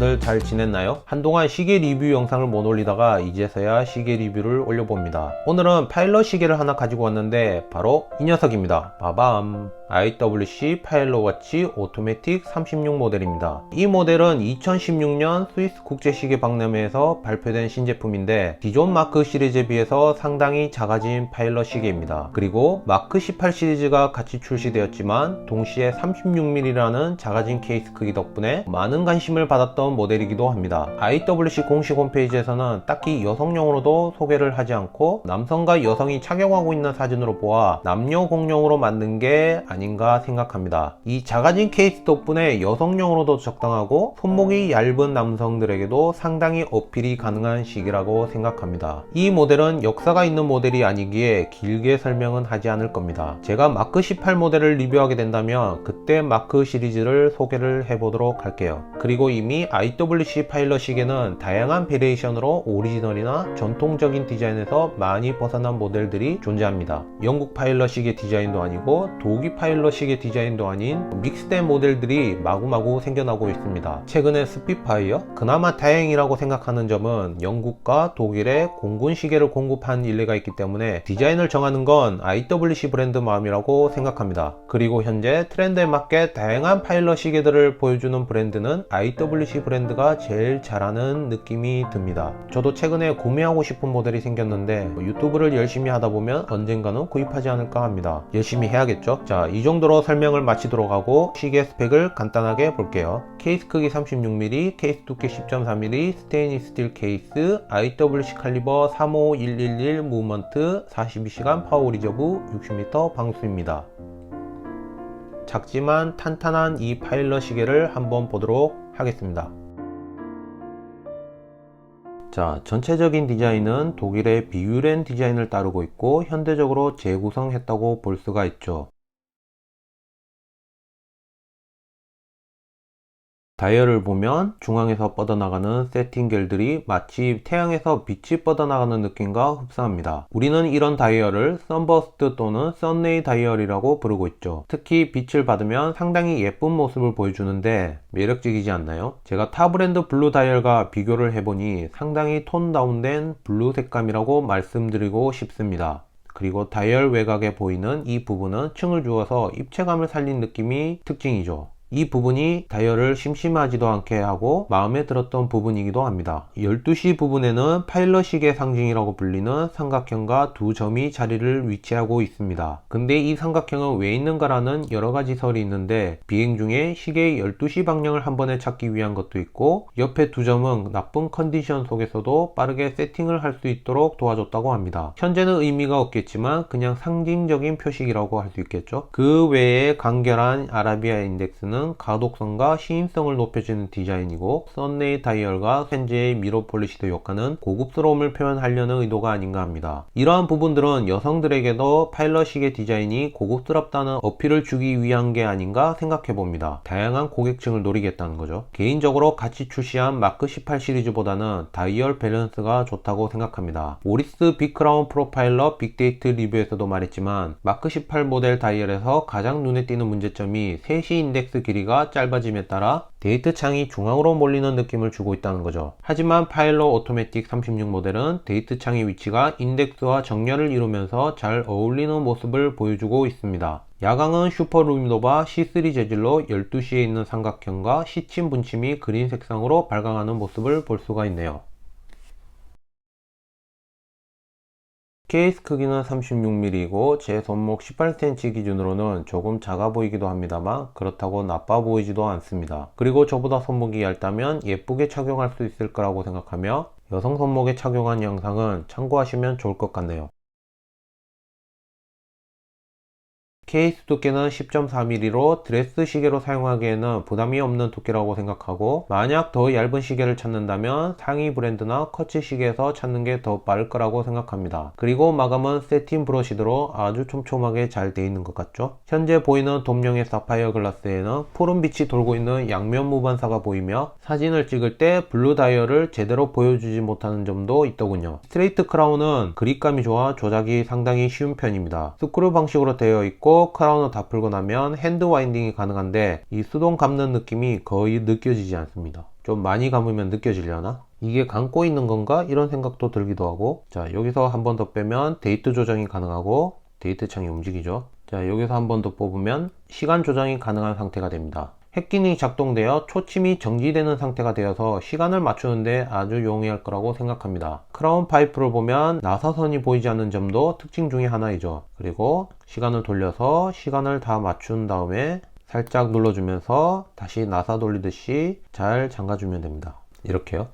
다들 잘 지냈나요? 한동안 시계 리뷰 영상을 못 올리다가 이제서야 시계 리뷰를 올려봅니다. 오늘은 파일럿 시계를 하나 가지고 왔는데 바로 이 녀석입니다. 바밤. IWC 파일럿 워치 오토매틱 36 모델입니다. 이 모델은 2016년 스위스 국제시계 박람회에서 발표된 신제품인데 기존 마크 시리즈에 비해서 상당히 작아진 파일럿 시계입니다. 그리고 마크 18 시리즈가 같이 출시되었지만 동시에 36mm라는 작아진 케이스 크기 덕분에 많은 관심을 받았던 모델이기도 합니다. IWC 공식 홈페이지에서는 딱히 여성용으로도 소개를 하지 않고 남성과 여성이 착용하고 있는 사진으로 보아 남녀 공용으로 만든 게 아닌가 생각합니다. 이 작아진 케이스 덕분에 여성용으로도 적당하고 손목이 얇은 남성들에게도 상당히 어필이 가능한 시기라고 생각합니다. 이 모델은 역사가 있는 모델이 아니기에 길게 설명은 하지 않을 겁니다. 제가 마크 18 모델을 리뷰하게 된다면 그때 마크 시리즈를 소개를 해보도록 할게요. 그리고 이미 IWC 파일럿 시계는 다양한 베리에이션으로 오리지널이나 전통적인 디자인에서 많이 벗어난 모델들이 존재합니다. 영국 파일럿 시계 디자인도 아니고 독일 파일럿 시계 디자인도 아닌 믹스된 모델들이 마구마구 생겨나고 있습니다. 최근에 스피파이어? 그나마 다행이라고 생각하는 점은 영국과 독일에 공군 시계를 공급한 일례가 있기 때문에 디자인을 정하는 건 IWC 브랜드 마음이라고 생각합니다. 그리고 현재 트렌드에 맞게 다양한 파일럿 시계들을 보여주는 브랜드는 IWC 브랜드가 제일 잘하는 느낌이 듭니다. 저도 최근에 구매하고 싶은 모델이 생겼는데 뭐 유튜브를 열심히 하다 보면 언젠가는 구입하지 않을까 합니다. 열심히 해야겠죠? 자, 이 정도로 설명을 마치도록 하고 시계 스펙을 간단하게 볼게요. 케이스 크기 36mm, 케이스 두께 10.4mm, 스테인리스 스틸 케이스, IWC 칼리버 35111 무브먼트, 42시간 파워 리저브, 60m 방수입니다. 작지만 탄탄한 이 파일럿 시계를 한번 보도록 하겠습니다. 자, 전체적인 디자인은 독일의 비유렌 디자인을 따르고 있고 현대적으로 재구성했다고 볼 수가 있죠. 다이얼을 보면 중앙에서 뻗어나가는 세팅겔들이 마치 태양에서 빛이 뻗어나가는 느낌과 흡사합니다. 우리는 이런 다이얼을 선버스트 또는 썬레이 다이얼이라고 부르고 있죠. 특히 빛을 받으면 상당히 예쁜 모습을 보여주는데 매력적이지 않나요? 제가 타 브랜드 블루 다이얼과 비교를 해보니 상당히 톤 다운된 블루 색감이라고 말씀드리고 싶습니다. 그리고 다이얼 외곽에 보이는 이 부분은 층을 주어서 입체감을 살린 느낌이 특징이죠. 이 부분이 다이얼을 심심하지도 않게 하고 마음에 들었던 부분이기도 합니다. 12시 부분에는 파일럿 시계 상징이라고 불리는 삼각형과 두 점이 자리를 위치하고 있습니다. 근데 이 삼각형은 왜 있는가라는 여러 가지 설이 있는데 비행 중에 시계의 12시 방향을 한 번에 찾기 위한 것도 있고 옆에 두 점은 나쁜 컨디션 속에서도 빠르게 세팅을 할 수 있도록 도와줬다고 합니다. 현재는 의미가 없겠지만 그냥 상징적인 표식이라고 할 수 있겠죠. 그 외에 간결한 아라비아 인덱스는 가독성과 시인성을 높여주는 디자인이고 썬레이 다이얼과 현재의 미러 폴리시드 효과는 고급스러움을 표현하려는 의도가 아닌가 합니다. 이러한 부분들은 여성들에게도 파일럿 시계 디자인이 고급스럽다는 어필을 주기 위한 게 아닌가 생각해 봅니다. 다양한 고객층을 노리겠다는 거죠. 개인적으로 같이 출시한 마크 18 시리즈보다는 다이얼 밸런스가 좋다고 생각합니다. 오리스 빅크라운 프로파일러 빅데이트 리뷰에서도 말했지만 마크 18 모델 다이얼에서 가장 눈에 띄는 문제점이 3시 인덱스 길이가 짧아짐에 따라 데이트 창이 중앙으로 몰리는 느낌을 주고 있다는 거죠. 하지만 파일럿 오토매틱 36 모델은 데이트 창의 위치가 인덱스와 정렬을 이루면서 잘 어울리는 모습을 보여주고 있습니다. 야광은 슈퍼 루미노바 C3 재질로 12시에 있는 삼각형과 시침 분침이 그린 색상으로 발광하는 모습을 볼 수가 있네요. 케이스 크기는 36mm이고 제 손목 18cm 기준으로는 조금 작아 보이기도 합니다만 그렇다고 나빠 보이지도 않습니다. 그리고 저보다 손목이 얇다면 예쁘게 착용할 수 있을 거라고 생각하며 여성 손목에 착용한 영상은 참고하시면 좋을 것 같네요. 케이스 두께는 10.4mm로 드레스 시계로 사용하기에는 부담이 없는 두께라고 생각하고 만약 더 얇은 시계를 찾는다면 상위 브랜드나 커치 시계에서 찾는 게 더 빠를 거라고 생각합니다. 그리고 마감은 세틴 브러시드로 아주 촘촘하게 잘 되어 있는 것 같죠? 현재 보이는 돔용의 사파이어 글라스에는 푸른 빛이 돌고 있는 양면 무반사가 보이며 사진을 찍을 때 블루 다이얼을 제대로 보여주지 못하는 점도 있더군요. 스트레이트 크라운은 그립감이 좋아 조작이 상당히 쉬운 편입니다. 스크류 방식으로 되어 있고 그리고 크라운을 다 풀고 나면 핸드 와인딩이 가능한데 이 수동 감는 느낌이 거의 느껴지지 않습니다. 좀 많이 감으면 느껴지려나? 이게 감고 있는 건가? 이런 생각도 들기도 하고 자 여기서 한 번 더 빼면 데이트 조정이 가능하고 데이트 창이 움직이죠. 자 여기서 한 번 더 뽑으면 시간 조정이 가능한 상태가 됩니다. 핵기능이 작동되어 초침이 정지되는 상태가 되어서 시간을 맞추는데 아주 용이할 거라고 생각합니다. 크라운 파이프를 보면 나사선이 보이지 않는 점도 특징 중에 하나이죠. 그리고 시간을 돌려서 시간을 다 맞춘 다음에 살짝 눌러주면서 다시 나사 돌리듯이 잘 잠가주면 됩니다. 이렇게요.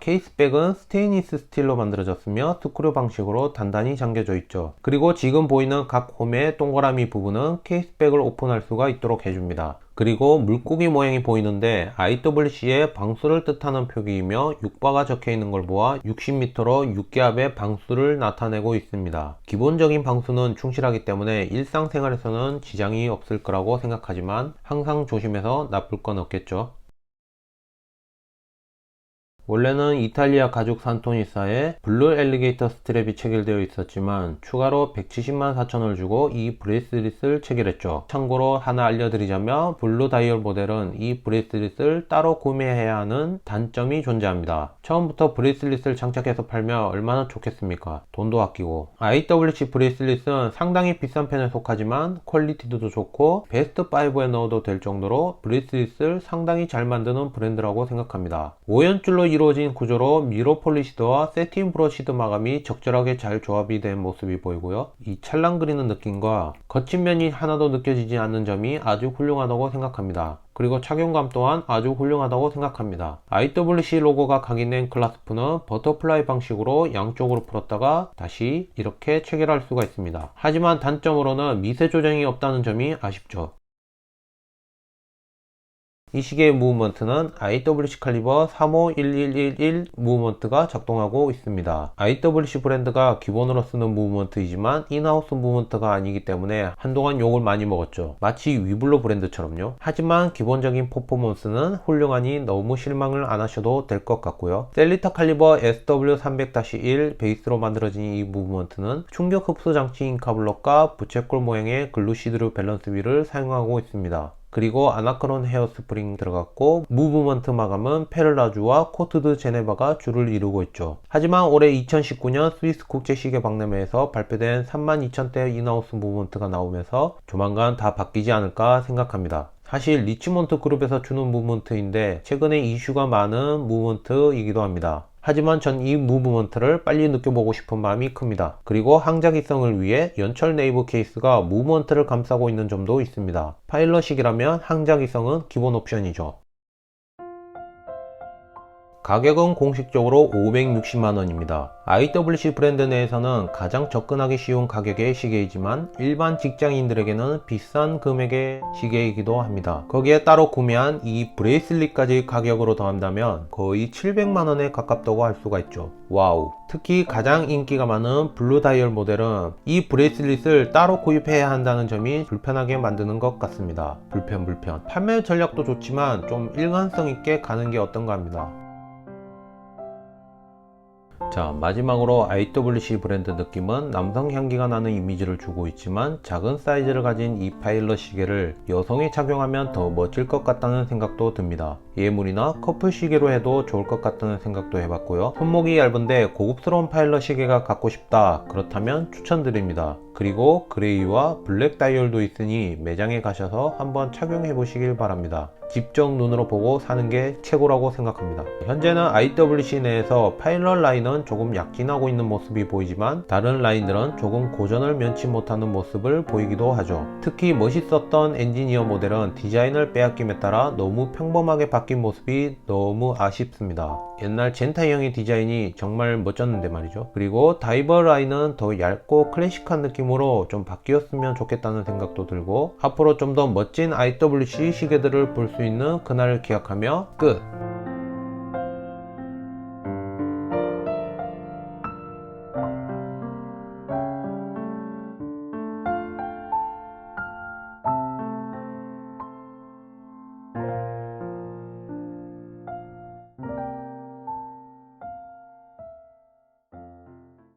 케이스백은 스테인리스 스틸로 만들어졌으며 스크류 방식으로 단단히 잠겨져 있죠. 그리고 지금 보이는 각 홈의 동그라미 부분은 케이스백을 오픈할 수가 있도록 해줍니다. 그리고 물고기 모양이 보이는데 IWC의 방수를 뜻하는 표기이며 6바가 적혀 있는 걸 보아 60m로 6기압의 방수를 나타내고 있습니다. 기본적인 방수는 충실하기 때문에 일상생활에서는 지장이 없을 거라고 생각하지만 항상 조심해서 나쁠 건 없겠죠. 원래는 이탈리아 가죽 산토니사에 블루 엘리게이터 스트랩이 체결되어 있었지만 추가로 170만 4천을 주고 이 브레이슬릿을 체결했죠. 참고로 하나 알려드리자면 블루 다이얼 모델은 이 브레이슬릿을 따로 구매해야 하는 단점이 존재합니다. 처음부터 브레이슬릿을 장착해서 팔면 얼마나 좋겠습니까? 돈도 아끼고 IWC 브레이슬릿은 상당히 비싼 편에 속하지만 퀄리티도 좋고 베스트 5에 넣어도 될 정도로 브레이슬릿을 상당히 잘 만드는 브랜드라고 생각합니다. 5연줄로 이루어진 구조로 미러 폴리시드와 세틴 브러시드 마감이 적절하게 잘 조합이 된 모습이 보이고요. 이 찰랑거리는 느낌과 거친 면이 하나도 느껴지지 않는 점이 아주 훌륭하다고 생각합니다. 그리고 착용감 또한 아주 훌륭하다고 생각합니다. IWC 로고가 각인된 클라스프는 버터플라이 방식으로 양쪽으로 풀었다가 다시 이렇게 체결할 수가 있습니다. 하지만 단점으로는 미세 조정이 없다는 점이 아쉽죠. 이 시계의 무브먼트는 IWC 칼리버 351111 무브먼트가 작동하고 있습니다. IWC 브랜드가 기본으로 쓰는 무브먼트이지만 인하우스 무브먼트가 아니기 때문에 한동안 욕을 많이 먹었죠. 마치 위블로 브랜드처럼요. 하지만 기본적인 퍼포먼스는 훌륭하니 너무 실망을 안 하셔도 될 것 같고요. 셀리타 칼리버 SW300-1 베이스로 만들어진 이 무브먼트는 충격 흡수 장치 인 카블럭과 부채꼴 모양의 글루시드루 밸런스 휠을 사용하고 있습니다. 그리고 아나크론 헤어 스프링 들어갔고 무브먼트 마감은 페를라주와 코트드 제네바가 주를 이루고 있죠. 하지만 올해 2019년 스위스 국제시계 박람회에서 발표된 32,000대 인하우스 무브먼트가 나오면서 조만간 다 바뀌지 않을까 생각합니다. 사실 리치몬트 그룹에서 주는 무브먼트인데 최근에 이슈가 많은 무브먼트이기도 합니다. 하지만 전 이 무브먼트를 빨리 느껴보고 싶은 마음이 큽니다. 그리고 항자기성을 위해 연철 네이버 케이스가 무브먼트를 감싸고 있는 점도 있습니다. 파일럿식이라면 항자기성은 기본 옵션이죠. 가격은 공식적으로 560만원입니다. IWC 브랜드 내에서는 가장 접근하기 쉬운 가격의 시계이지만 일반 직장인들에게는 비싼 금액의 시계이기도 합니다. 거기에 따로 구매한 이 브레이슬릿까지 가격으로 더한다면 거의 700만원에 가깝다고 할 수가 있죠. 와우. 특히 가장 인기가 많은 블루 다이얼 모델은 이 브레이슬릿을 따로 구입해야 한다는 점이 불편하게 만드는 것 같습니다. 불편 불편. 판매 전략도 좋지만 좀 일관성 있게 가는 게 어떤가 합니다. 자 마지막으로 IWC 브랜드 느낌은 남성 향기가 나는 이미지를 주고 있지만 작은 사이즈를 가진 이 파일럿 시계를 여성이 착용하면 더 멋질 것 같다는 생각도 듭니다. 예물이나 커플 시계로 해도 좋을 것 같다는 생각도 해봤고요. 손목이 얇은데 고급스러운 파일럿 시계가 갖고 싶다 그렇다면 추천드립니다. 그리고 그레이와 블랙 다이얼도 있으니 매장에 가셔서 한번 착용해 보시길 바랍니다. 직접 눈으로 보고 사는 게 최고라고 생각합니다. 현재는 IWC 내에서 파일럿 라인은 조금 약진하고 있는 모습이 보이지만 다른 라인들은 조금 고전을 면치 못하는 모습을 보이기도 하죠. 특히 멋있었던 엔지니어 모델은 디자인을 빼앗김에 따라 너무 평범하게 바뀐 모습이 너무 아쉽습니다. 옛날 젠타형의 디자인이 정말 멋졌는데 말이죠. 그리고 다이버 라인은 더 얇고 클래식한 느낌으로 좀 바뀌었으면 좋겠다는 생각도 들고 앞으로 좀 더 멋진 IWC 시계들을 볼 수 있는 그날을 기약하며 끝!